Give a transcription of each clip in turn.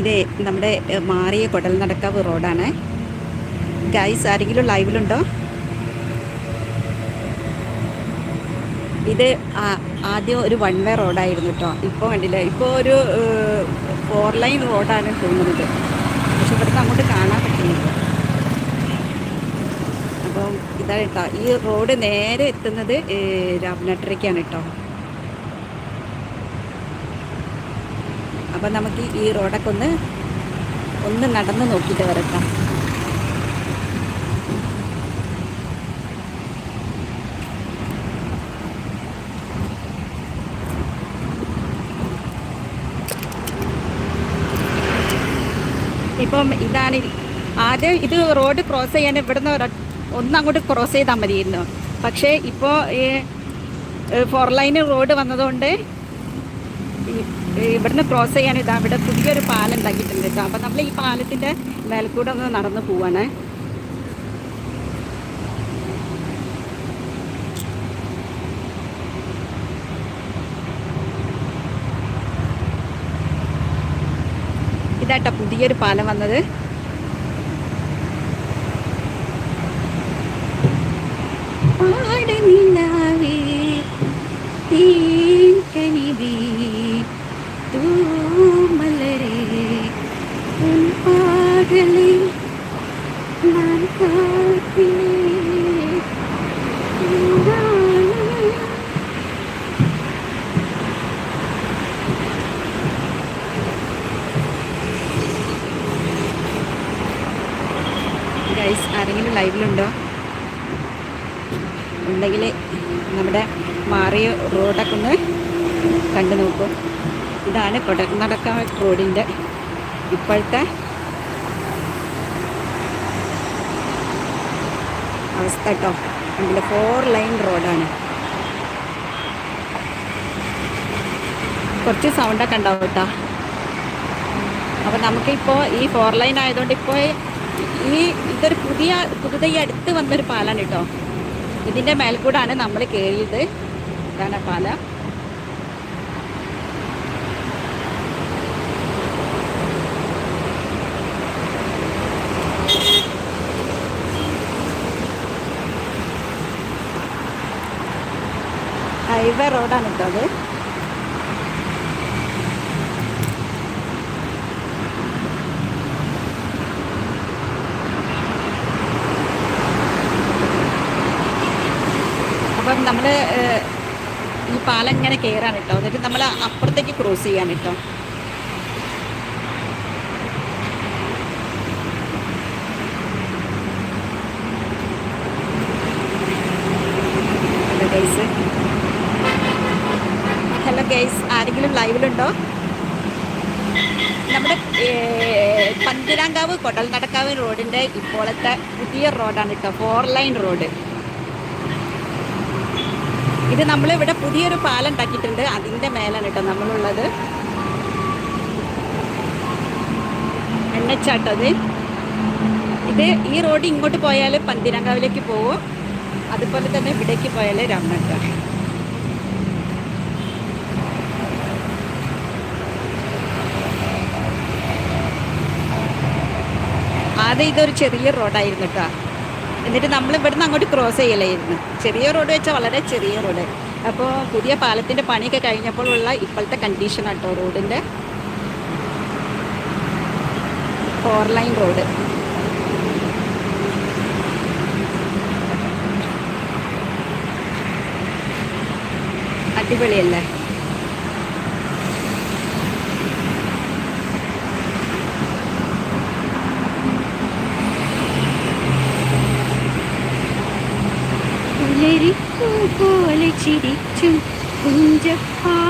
ഇത് നമ്മുടെ മാറിയ കൊടൽ നടക്കാവ് റോഡാണ്. ഗൈസ് ആരെങ്കിലും ലൈവിലുണ്ടോ ഇത് ആദ്യം ഒരു വൺ വേ റോഡായിരുന്നു കേട്ടോ ഇപ്പോൾ കണ്ടില്ല? ഇപ്പോൾ ഒരു ഫോർ ലൈൻ റോഡാണ് തോന്നുന്നത് പക്ഷെ ഇവിടുത്തെ അങ്ങോട്ട് കാണാൻ പറ്റുന്നത് അപ്പം ഇതാണ് കേട്ടോ ഈ റോഡ് നേരെ എത്തുന്നത് രാമനാട്ടരയ്ക്കാണ് കേട്ടോ അപ്പം നമുക്ക് ഈ റോഡൊക്കെ ഒന്ന് ഒന്ന് നടന്ന് നോക്കിയിട്ട് വരക്കാം. ഇപ്പം ഇതാണ് ആദ്യം ഇത് റോഡ് ക്രോസ് ചെയ്യാൻ ഇവിടുന്ന് നിന്ന് ഒന്ന് അങ്ങോട്ട് ക്രോസ് ചെയ്താൽ മതിയായിരുന്നു. പക്ഷേ ഇപ്പോൾ ഫോർ ലൈൻ റോഡ് വന്നതുകൊണ്ട് ഇവിടുന്ന് ക്രോസ് ചെയ്യാൻ ഇതാ ഇവിടെ പുതിയൊരു പാലം ഉണ്ടാക്കിയിട്ടുണ്ട് കേട്ടോ. അപ്പം നമ്മൾ ഈ പാലത്തിന്റെ മേൽക്കൂടെ ഒന്ന് നടന്ന് പോവാണ്. ഇതാട്ടോ പുതിയൊരു പാലം വന്നത്. പാടെ തേൻകനിവേ, ഉണ്ടെങ്കിൽ നമ്മുടെ മാറിയ റോഡൊക്കെ ഒന്ന് കണ്ടു നോക്കും. ഇതാണ് കൊടനടക്ക റോഡിന്റെ ഇപ്പോഴത്തെ അവസ്ഥ കേട്ടോ. നമ്മുടെ ഫോർ ലൈൻ റോഡാണ് കുറച്ച് സൗണ്ടൊക്കെ ഉണ്ടാവും കേട്ടോ. അപ്പോൾ നമുക്കിപ്പോൾ ഈ ഫോർ ലൈൻ ആയതുകൊണ്ട് ഇപ്പോൾ ഈ ഇതൊരു പുതിയ പുതുതായി അടുത്ത് വന്നൊരു പാലാണ് കേട്ടോ. ഇതിന്റെ മേൽക്കൂടാണ് നമ്മൾ കേറിയത് ഇതാണ് ആ പാലം. ഹൈവേ റോഡാണ് കേട്ടോ അത് അപ്പം നമ്മൾ ഈ പാലം ഇങ്ങനെ കയറാൻ കേട്ടോ എന്നിട്ട് നമ്മൾ അപ്പുറത്തേക്ക് ക്രോസ് ചെയ്യാൻ കേട്ടോ ഹലോ ഗൈസ് ആരെങ്കിലും ലൈവിലുണ്ടോ നമ്മുടെ പന്തിരാങ്കാവ് കൊടൽ നടക്കാവ് റോഡിന്റെ ഇപ്പോഴത്തെ പുതിയ റോഡാണ് കേട്ടോ ഫോർ ലൈൻ റോഡ് ഇത് നമ്മൾ ഇവിടെ പുതിയൊരു പാലം ഉണ്ടാക്കിയിട്ടുണ്ട് അതിന്റെ മേലാണ് കേട്ടോ നമ്മളുള്ളത്. എണ്ണച്ചാട്ടത് ഇത്. ഈ റോഡ് ഇങ്ങോട്ട് പോയാൽ പന്തിരങ്കാവിലേക്ക് പോകും. അതുപോലെ തന്നെ ഇവിടേക്ക് പോയാൽ രാമനാട്ട ആദ്യം ഇതൊരു ചെറിയ റോഡായിരുന്നു കേട്ടോ. എന്നിട്ട് നമ്മൾ ഇവിടുന്ന് അങ്ങോട്ട് ക്രോസ് ചെയ്യലായിരുന്നു. ചെറിയ റോഡ് വെച്ചാൽ വളരെ ചെറിയ റോഡ് അപ്പോൾ പുതിയ പാലത്തിന്റെ പണിയൊക്കെ കഴിഞ്ഞപ്പോഴുള്ള ഇപ്പോഴത്തെ കണ്ടീഷൻ കേട്ടോ റോഡിന്റെ ഫോർ ലൈൻ റോഡ് അടിപൊളിയല്ലേ? പുലരിപ്പൂ പോലെ ചിരിച്ചും കുഞ്ചപ്പാടക്കാറ്റു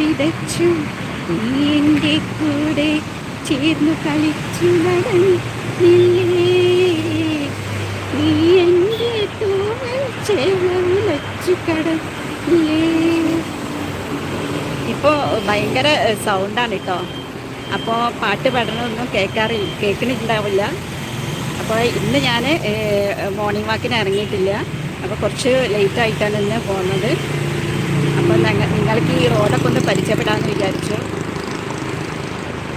വിതച്ചും നീ എന്റെ കൂടെ ചേർന്നു കളിച്ചു നടന്നില്ലേ ഭയങ്കര സൗണ്ടാണ് കേട്ടോ അപ്പോൾ പാട്ട് പാടണമൊന്നും കേൾക്കാറില്ല കേൾക്കണിണ്ടാവില്ല അപ്പോൾ ഇന്ന് ഞാൻ മോർണിംഗ് വാക്കിന് ഇറങ്ങിയിട്ടില്ല. അപ്പോൾ കുറച്ച് ലേറ്റ് ആയിട്ടാണ് ഇന്ന് പോകുന്നത്. അപ്പോൾ നിങ്ങൾക്ക് ഈ റോഡൊക്കെ ഒന്ന് പരിചയപ്പെടാമെന്ന് വിചാരിച്ചു.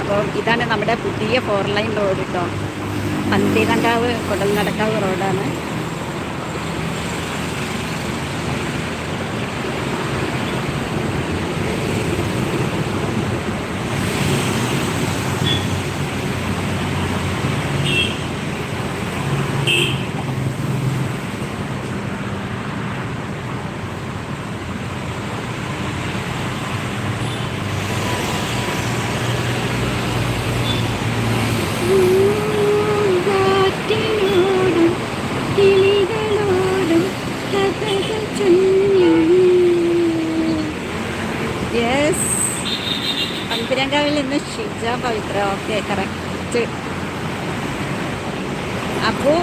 അപ്പോൾ ഇതാണ് നമ്മുടെ പുതിയ ഫോർ ലൈൻ റോഡ് കേട്ടോ പന്തീനങ്കാവ് കുടൽനടക്കാവ് റോഡാണ് പന്തിരങ്കാവിൽ നിന്ന് Shija Pavithra okay correct. Appu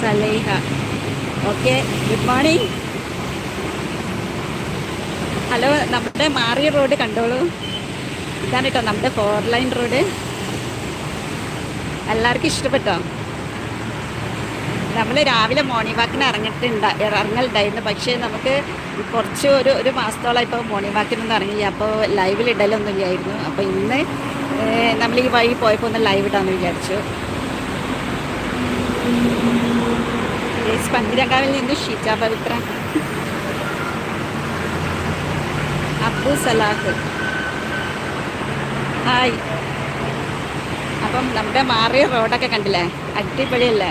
Saleha. Okay good morning. Hello നമ്മുടെ മാറിയ റോഡ് കണ്ടോളൂ. ഇതാണ് കേട്ടോ നമ്മുടെ ഫോർ ലൈൻ റോഡ് എല്ലാവർക്കും ഇഷ്ടപ്പെട്ടോ? നമ്മൾ രാവിലെ മോർണിംഗ് വാക്കിന് ഇറങ്ങിയിട്ടുണ്ട് ഇറങ്ങലുണ്ടായിരുന്നു. പക്ഷേ നമുക്ക് കുറച്ച് ഒരു ഒരു മാസത്തോളം ഇപ്പോൾ മോർണിംഗ് വാക്കിനൊന്നും ഇറങ്ങി അപ്പോൾ ലൈവിൽ ഇടലൊന്നും ഇല്ലായിരുന്നു. അപ്പോൾ ഇന്ന് നമ്മൾ ഈ വഴി പോയപ്പോൾ ഒന്ന് ലൈവ് ഇടാമെന്ന് വിചാരിച്ചു. പന്തിരങ്കാവിൽ നിന്ന് ഷീജ പവിത്ര. അബു സലാഹ്. ഹായ്. അപ്പം നമ്മുടെ മാറിയ റോഡൊക്കെ കണ്ടില്ലേ? അടിപൊളിയല്ലേ?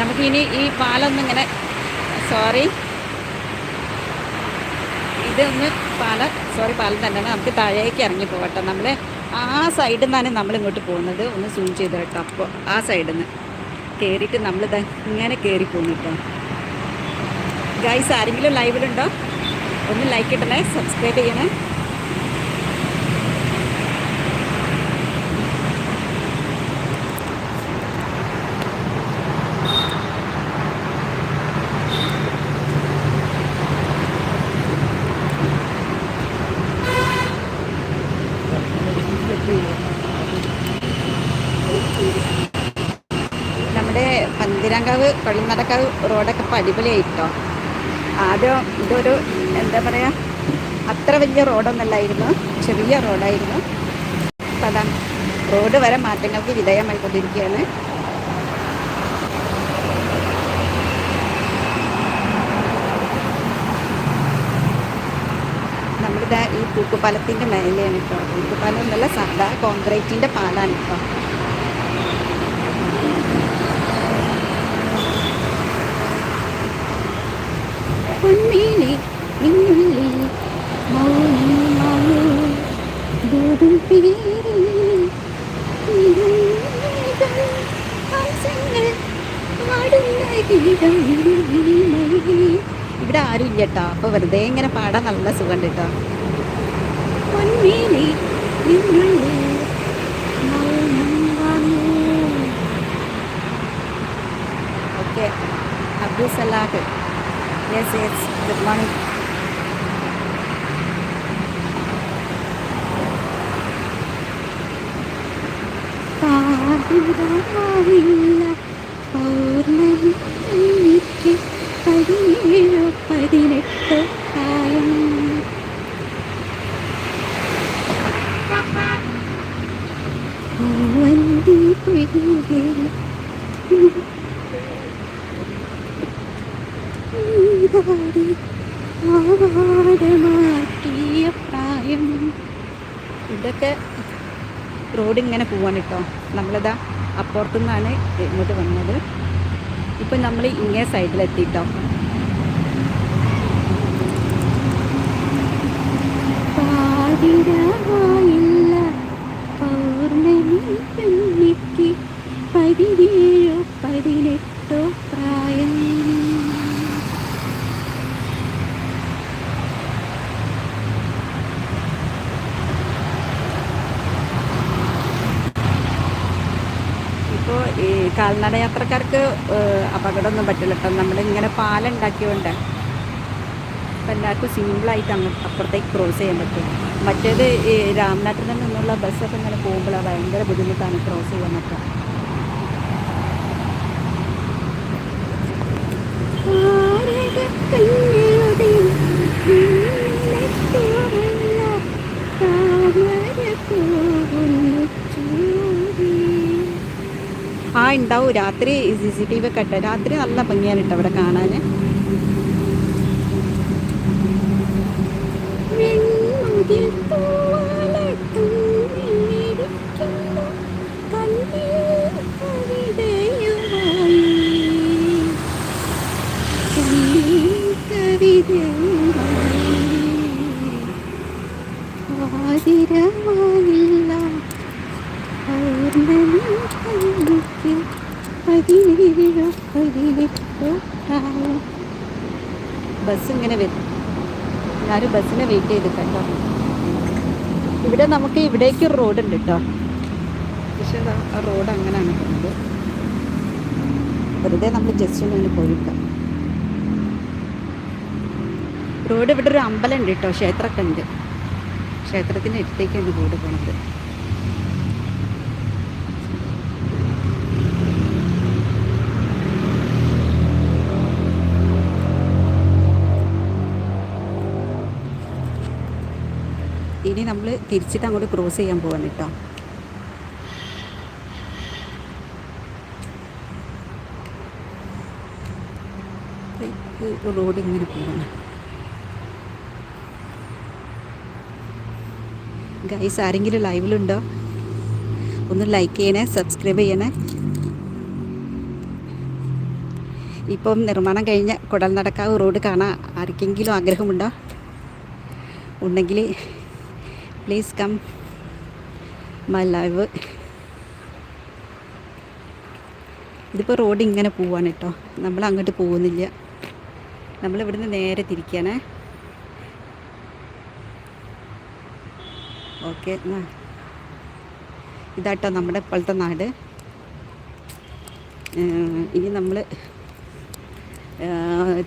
നമുക്കിനി ഈ പാലൊന്നും ഇങ്ങനെ സോറി ഇതൊന്ന് പാല സോറി പാലം തന്നെയാണ്. നമുക്ക് താഴേക്ക് ഇറങ്ങി പോകട്ടെ. നമ്മൾ ആ സൈഡിൽ നിന്നാണ് നമ്മൾ ഇങ്ങോട്ട് പോകുന്നത്. ഒന്ന് സൂം ചെയ്ത് കേട്ടോ. അപ്പോൾ ആ സൈഡിൽ നിന്ന് കയറിയിട്ട് നമ്മളിത് ഇങ്ങനെ കയറി പോകുന്നു കേട്ടോ. ഗൈസ് ആരെങ്കിലും ലൈവിലുണ്ടോ ഒന്ന് ലൈക്ക് ഇട്ടണേ സബ്സ്ക്രൈബ് ചെയ്യണേ നമ്മുടെ കൊള്ളിനടക്കാവ് റോഡൊക്കെ ഇപ്പോൾ അടിപൊളിയായിട്ടോ? ആദ്യം ഇതൊരു എന്താ പറയുക അത്ര വലിയ റോഡൊന്നല്ലായിരുന്നു ചെറിയ റോഡായിരുന്നു. അതാ റോഡ് വരെ മാറ്റങ്ങൾക്ക് വിധേയമായിക്കൊണ്ടിരിക്കുകയാണ്. നമ്മളിതാ ഈ തൂക്കുപാലത്തിന്റെ മേലെയാണ് ഇപ്പോൾ തൂക്കുപാലം എന്നല്ല സാധാ കോൺക്രീറ്റിന്റെ പാലാണ് ഇപ്പോൾ പൊന്മേലെ നിന്നുള്ളിൽ മൗനമായോ ദൂതും പേരിൽ. ഇവിടെ ആരും ഇല്ല കേട്ടോ അപ്പൊ വെറുതെ ഇങ്ങനെ പാടാൻ നല്ല സുഖം കേട്ടോ പൊന്മേലെ നിന്നുള്ളിൽ okay. Abdul Salah. Yes yes good morning പാതിരാവില്ല പൗർണമി എനിക്ക് പതിനേഴോ പതിനെട്ടോ പ്രായം മാറ്റിയ പ്രായം. ഇതൊക്കെ റോഡ് ഇങ്ങനെ പോവാൻ കേട്ടോ നമ്മളിതാ അപ്പുറത്തു നിന്നാണ് ഇങ്ങോട്ട് വന്നത്. ഇപ്പൊ നമ്മൾ ഇങ്ങേ സൈഡിലെത്തിട്ടോ. പൗർണമി പതിനേഴോ പതിനെട്ടോ കാൽനട യാത്രക്കാർക്ക് അപകടമൊന്നും പറ്റില്ല കേട്ടോ. നമ്മളിങ്ങനെ പാലുണ്ടാക്കിയോണ്ട് അപ്പം എല്ലാവർക്കും സിമ്പിളായിട്ട് അങ്ങ് അപ്പുറത്തേക്ക് ക്രോസ് ചെയ്യാൻ പറ്റും. മറ്റേത് ഈ രാംനാട്ടിൽ നിന്നുള്ള ബസ്സൊക്കെ ഇങ്ങനെ പോകുമ്പോഴാണ് ഭയങ്കര ബുദ്ധിമുട്ടാണ് ക്രോസ് ചെയ്യാൻ പറ്റുക ഉണ്ടാവും. രാത്രി സി സി ടി വി ഒക്കെ ഇട്ട്. രാത്രി നല്ല ഭംഗിയാണ് കേട്ടോ അവിടെ കാണാൻ ആതിരമായില്ല ബസ് ഇങ്ങനെ വരും. ഞാനും ബസ്സിനെ വെയിറ്റ് ചെയ്ത് കേട്ടോ. ഇവിടെ നമുക്ക് ഇവിടേക്ക് ഒരു റോഡ് ഉണ്ട് കേട്ടോ. പക്ഷേ ആ റോഡ് അങ്ങനെയാണ് പോകുന്നത്. വെറുതെ നമ്മൾ ജസ്റ്റ് ഒന്ന് പോയിക്കാം. റോഡ് ഇവിടെ ഒരു അമ്പലം ഉണ്ട് കേട്ടോ ക്ഷേത്രമൊക്കെ ഉണ്ട്. ക്ഷേത്രത്തിന്റെ അടുത്തേക്കാണ് റോഡ് പോണത്. ഇനി നമ്മൾ തിരിച്ചിട്ട് അങ്ങോട്ട് ക്രോസ് ചെയ്യാൻ പോവാണ് കേട്ടോ. റോഡ് ഇങ്ങനെ പോകണം ഗൈസ് ആരെങ്കിലും ലൈവിലുണ്ടോ ഒന്ന് ലൈക്ക് ചെയ്യണേ സബ്സ്ക്രൈബ് ചെയ്യണേ. ഇപ്പം നിർമ്മാണം കഴിഞ്ഞ കുടൽ നടക്കാവ് റോഡ് കാണാൻ ആർക്കെങ്കിലും ആഗ്രഹമുണ്ടോ? ഉണ്ടെങ്കിൽ പ്ലീസ് കം. മൈ ലൈവ് ഇതിപ്പോൾ റോഡ് ഇങ്ങനെ പോവാണ് കേട്ടോ. നമ്മൾ അങ്ങോട്ട് പോകുന്നില്ല. നമ്മൾ ഇവിടുന്ന് നേരെ തിരിക്കുകയാണേ ഓക്കെ ഇതാട്ടോ നമ്മുടെ ഇപ്പോഴത്തെ നാട്. ഇനി നമ്മൾ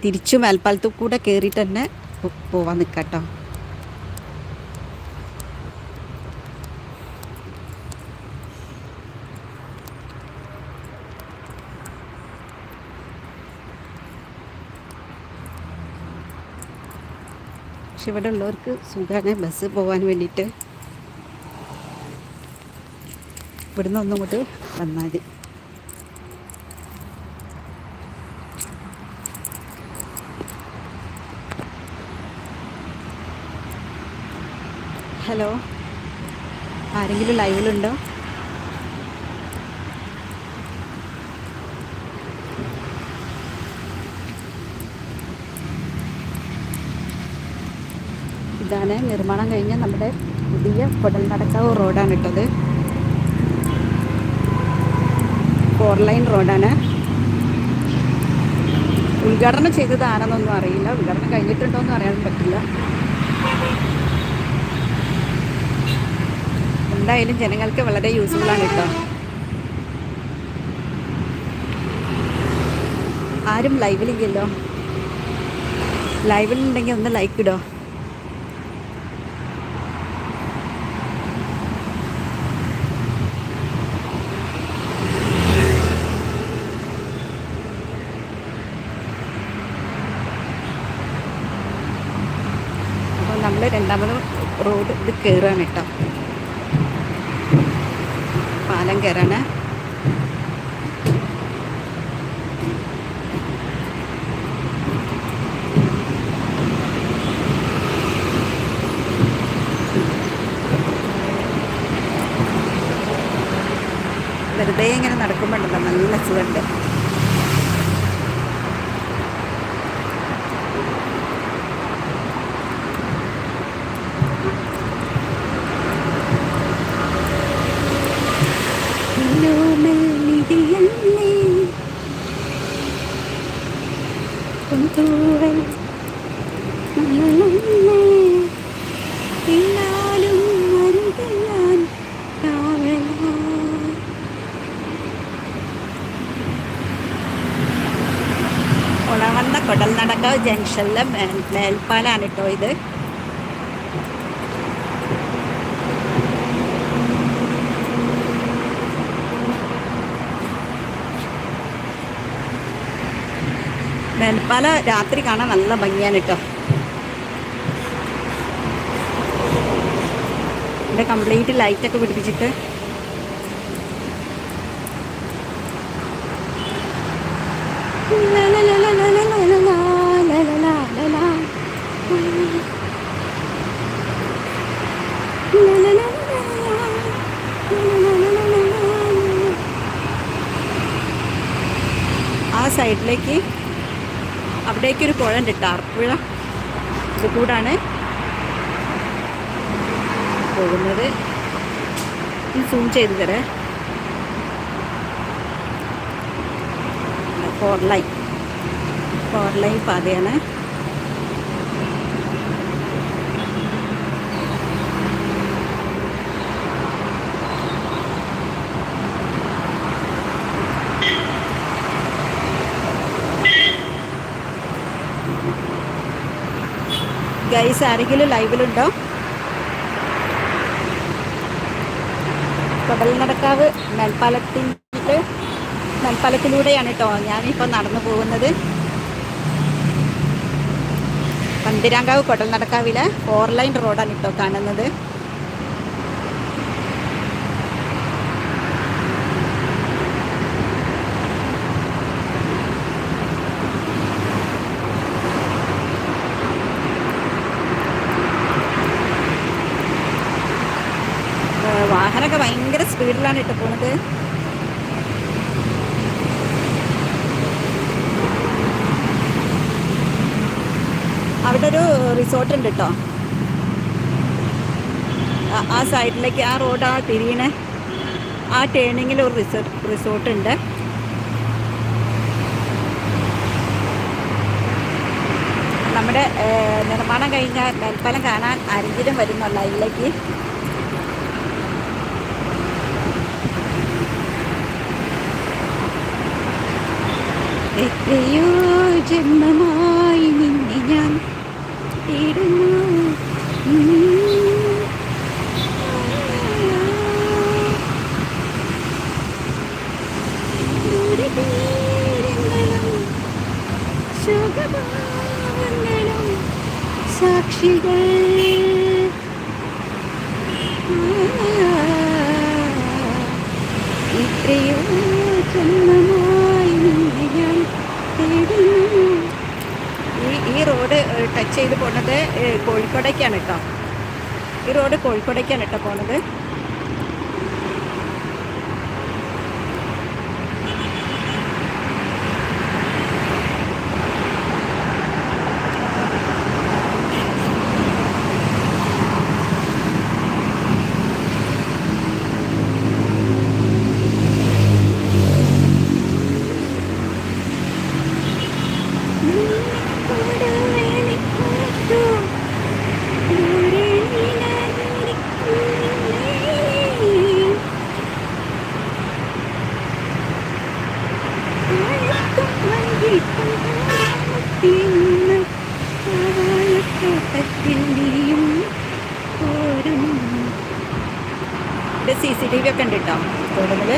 തിരിച്ചു മേൽപ്പാലത്തു കൂടെ കയറിയിട്ട് തന്നെ പോവാൻ നിൽക്കാം നിൽക്കാട്ടോ പക്ഷെ ഇവിടെ ഉള്ളവർക്ക് സുഖമാണ് ബസ് പോകാൻ വേണ്ടിയിട്ട് ഇവിടുന്ന് ഒന്നും വന്നാൽ മതി. ഹലോ? ആരെങ്കിലും ലൈവിലുണ്ടോ ഇതാണ് നിർമ്മാണം കഴിഞ്ഞ് നമ്മുടെ പുതിയ കൊടൽനടക്കാവ് റോഡാണ് ഇട്ടത് ഫോർ ലൈൻ റോഡാണ്. ഉദ്ഘാടനം ചെയ്തത് ആരെന്നൊന്നും അറിയില്ല. ഉദ്ഘാടനം കഴിഞ്ഞിട്ടുണ്ടോ എന്ന് അറിയാൻ പറ്റില്ല. എന്തായാലും ജനങ്ങൾക്ക് വളരെ യൂസ്ഫുൾ ആണ് കേട്ടോ. ആരും ലൈവിലില്ലല്ലോ ലൈവിലുണ്ടെങ്കിൽ ഒന്ന് ലൈക്ക് ഇടോ അപ്പോൾ നമ്മൾ രണ്ടാമത് റോഡ് ഇത് കയറാണ് കേട്ടോ. പാലം കയറാണ് വെറുതെ ഇങ്ങനെ നടക്കുമ്പോണ്ടല്ലോ നല്ല സുഖമുണ്ട്. ജംഗ്ഷനിലെ മേൽ മേൽപ്പാലാണ് കേട്ടോ ഇത്. മേൽപ്പാല രാത്രി കാണാൻ നല്ല ഭംഗിയാണ് കേട്ടോ. ഇവിടെ കംപ്ലീറ്റ് ലൈറ്റൊക്കെ പിടിപ്പിച്ചിട്ട് പുഴ ഉണ്ട് അർപ്പുഴ ഇത് കൂടാണ്. പോകുന്നത്. സൂം ചെയ്ത് തരേ. ഫോർ ലൈൻ ഫോർ ലൈൻ പാതയാണ്. ഗൈസ് ആരെങ്കിലും ലൈവിലുണ്ടോ കടൽ നടക്കാവ് നെൽപ്പാലത്തിന്റെ നെൽപ്പാലത്തിലൂടെയാണ് കേട്ടോ ഞാനിപ്പോൾ നടന്നു പോകുന്നത്. പന്തിരാങ്കാവ് കടൽ നടക്കാവിലെ ഫോർ ലൈൻ റോഡാണ് കേട്ടോ കാണുന്നത്. സ്പീഡിലാണ് അവിടെ ഒരു റിസോർട്ട് ഉണ്ട് കേട്ടോ ആ- സൈഡിലേക്ക് ആ റോഡ് ആ തിരിയണേ. ആ ടേണിങ്ങിൽ ഒരു റിസോർട്ട് റിസോർട്ട് ഉണ്ട് നമ്മുടെ നിർമ്മാണം കഴിഞ്ഞാൽ നെൽപ്പാലം കാണാൻ ആരെങ്കിലും വരുന്നുള്ള അതിലേക്ക് എത്രയോ ജന്മമായി നിന്നെ ഞാൻ തേടുന്നു. സാക്ഷികൾ. ഇത്രയോ ജന്മമായി നിന്നെ ഞാൻ തേടുന്നു ഈ ഈ റോഡ് ടച്ച് ചെയ്ത് പോണത് ഏഹ്, കോഴിക്കോടേക്കാണ് കേട്ടോ ഈ റോഡ് കോഴിക്കോടേക്കാണ് കേട്ടോ പോണത് ഇവിടെ സി സി ടി വി ഒക്കെ ഉണ്ട് കേട്ടോ കൂടുതൽ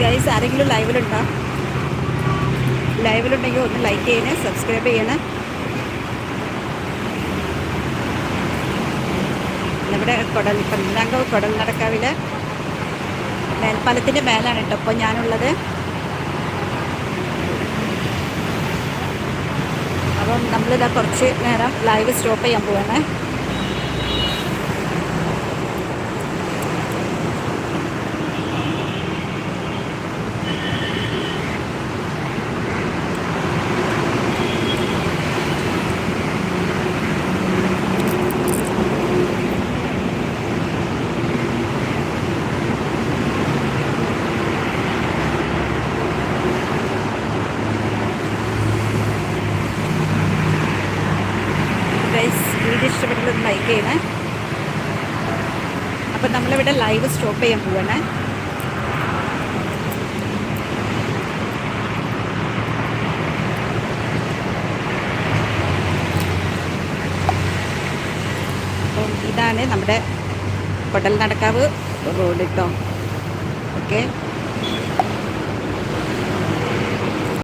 ഗൈസ് ആരെങ്കിലും ലൈവിലുണ്ടോ ലൈവിലുണ്ടെങ്കിൽ ഒന്ന് ലൈക്ക് ചെയ്യണേ സബ്സ്ക്രൈബ് ചെയ്യണേ. നമ്മുടെ കൊടൽ പന്തലാങ്കവ് കൊടൽ നടക്കാവിലെ മേൽപ്പാലത്തിന്റെ മേലാണ് കേട്ടോ ഇപ്പോൾ ഞാനുള്ളത്. അപ്പം നമ്മളിതാ കുറച്ച് നേരം ലൈവ് സ്റ്റോപ്പ് ചെയ്യാൻ പോവാണ് ഗൈസ് വീഡിയോ ഇഷ്ടപ്പെട്ടത് ലൈക്ക് ചെയ്യണേ അപ്പം നമ്മളിവിടെ ലൈവ് സ്റ്റോപ്പ് ചെയ്യാൻ പോവാണ്. അപ്പം ഇതാണ് നമ്മുടെ കൊടൽ നടക്കാവ് റോഡ് കേട്ടോ ഓക്കെ.